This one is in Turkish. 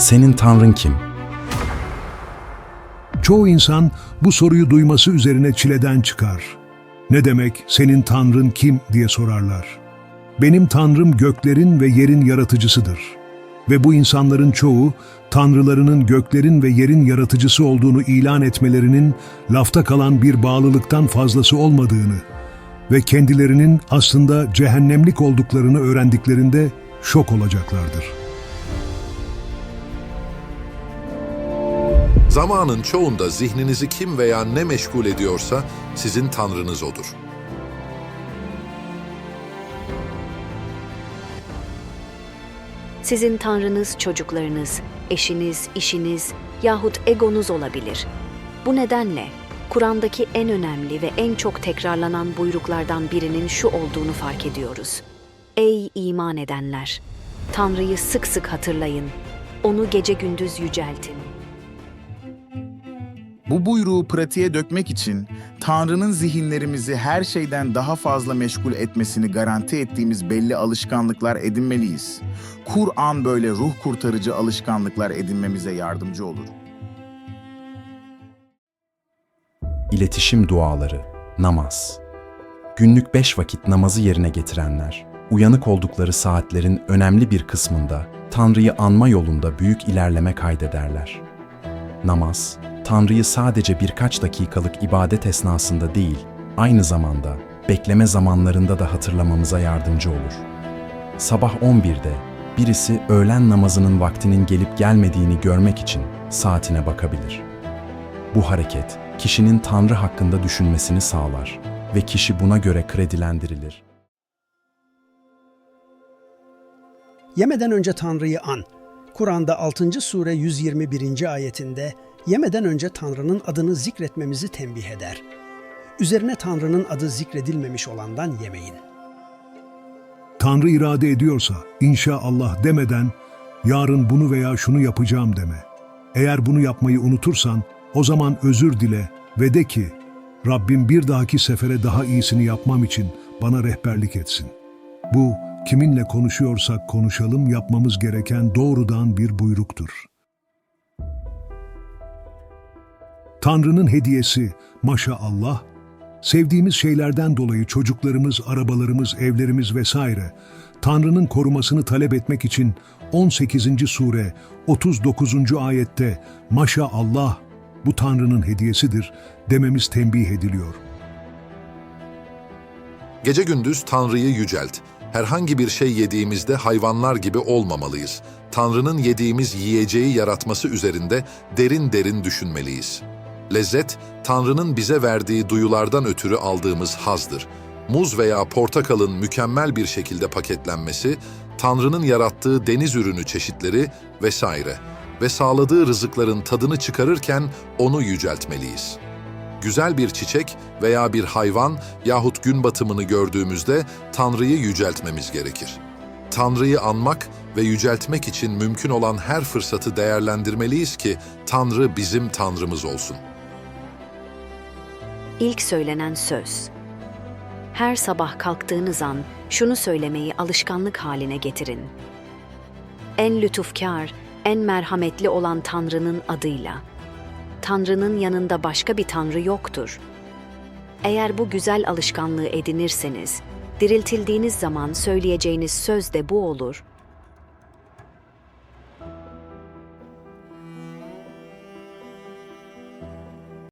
Senin Tanrın kim? Çoğu insan bu soruyu duyması üzerine çileden çıkar. Ne demek senin tanrın kim diye sorarlar. Benim tanrım göklerin ve yerin yaratıcısıdır. Ve bu insanların çoğu tanrılarının göklerin ve yerin yaratıcısı olduğunu ilan etmelerinin lafta kalan bir bağlılıktan fazlası olmadığını ve kendilerinin aslında cehennemlik olduklarını öğrendiklerinde şok olacaklardır. Zamanın çoğunda zihninizi kim veya ne meşgul ediyorsa sizin tanrınız odur. Sizin tanrınız çocuklarınız, eşiniz, işiniz yahut egonuz olabilir. Bu nedenle Kur'an'daki en önemli ve en çok tekrarlanan buyruklardan birinin şu olduğunu fark ediyoruz. Ey iman edenler! Tanrı'yı sık sık hatırlayın. Onu gece gündüz yüceltin. Bu buyruğu pratiğe dökmek için Tanrı'nın zihinlerimizi her şeyden daha fazla meşgul etmesini garanti ettiğimiz belli alışkanlıklar edinmeliyiz. Kur'an böyle ruh kurtarıcı alışkanlıklar edinmemize yardımcı olur. İletişim duaları, namaz. Günlük beş vakit namazı yerine getirenler, uyanık oldukları saatlerin önemli bir kısmında Tanrı'yı anma yolunda büyük ilerleme kaydederler. Namaz, Tanrı'yı sadece birkaç dakikalık ibadet esnasında değil, aynı zamanda bekleme zamanlarında da hatırlamamıza yardımcı olur. Sabah 11'de birisi öğlen namazının vaktinin gelip gelmediğini görmek için saatine bakabilir. Bu hareket kişinin Tanrı hakkında düşünmesini sağlar ve kişi buna göre kredilendirilir. Yemeden önce Tanrı'yı an. Kur'an'da 6. sure 121. ayetinde yemeden önce Tanrı'nın adını zikretmemizi tembih eder. Üzerine Tanrı'nın adı zikredilmemiş olandan yemeyin. Tanrı irade ediyorsa inşallah demeden yarın bunu veya şunu yapacağım deme. Eğer bunu yapmayı unutursan o zaman özür dile ve de ki Rabbim bir dahaki sefere daha iyisini yapmam için bana rehberlik etsin. Bu kiminle konuşuyorsak konuşalım yapmamız gereken doğrudan bir buyruktur. Tanrı'nın hediyesi maşallah Sevdiğimiz şeylerden dolayı çocuklarımız, arabalarımız, evlerimiz vesaire Tanrı'nın korumasını talep etmek için 18. sure 39. ayette maşallah bu Tanrı'nın hediyesidir dememiz tembih ediliyor. Gece gündüz Tanrı'yı yücelt. Herhangi bir şey yediğimizde hayvanlar gibi olmamalıyız. Tanrı'nın yediğimiz yiyeceği yaratması üzerinde derin derin düşünmeliyiz. Lezzet, Tanrı'nın bize verdiği duyulardan ötürü aldığımız hazdır. Muz veya portakalın mükemmel bir şekilde paketlenmesi, Tanrı'nın yarattığı deniz ürünü çeşitleri vesaire ve sağladığı rızıkların tadını çıkarırken onu yüceltmeliyiz. Güzel bir çiçek veya bir hayvan yahut gün batımını gördüğümüzde Tanrı'yı yüceltmemiz gerekir. Tanrı'yı anmak ve yüceltmek için mümkün olan her fırsatı değerlendirmeliyiz ki Tanrı bizim Tanrımız olsun. İlk söylenen söz. Her sabah kalktığınız an şunu söylemeyi alışkanlık haline getirin. En lütufkar, en merhametli olan Tanrı'nın adıyla. Tanrı'nın yanında başka bir Tanrı yoktur. Eğer bu güzel alışkanlığı edinirseniz, diriltildiğiniz zaman söyleyeceğiniz söz de bu olur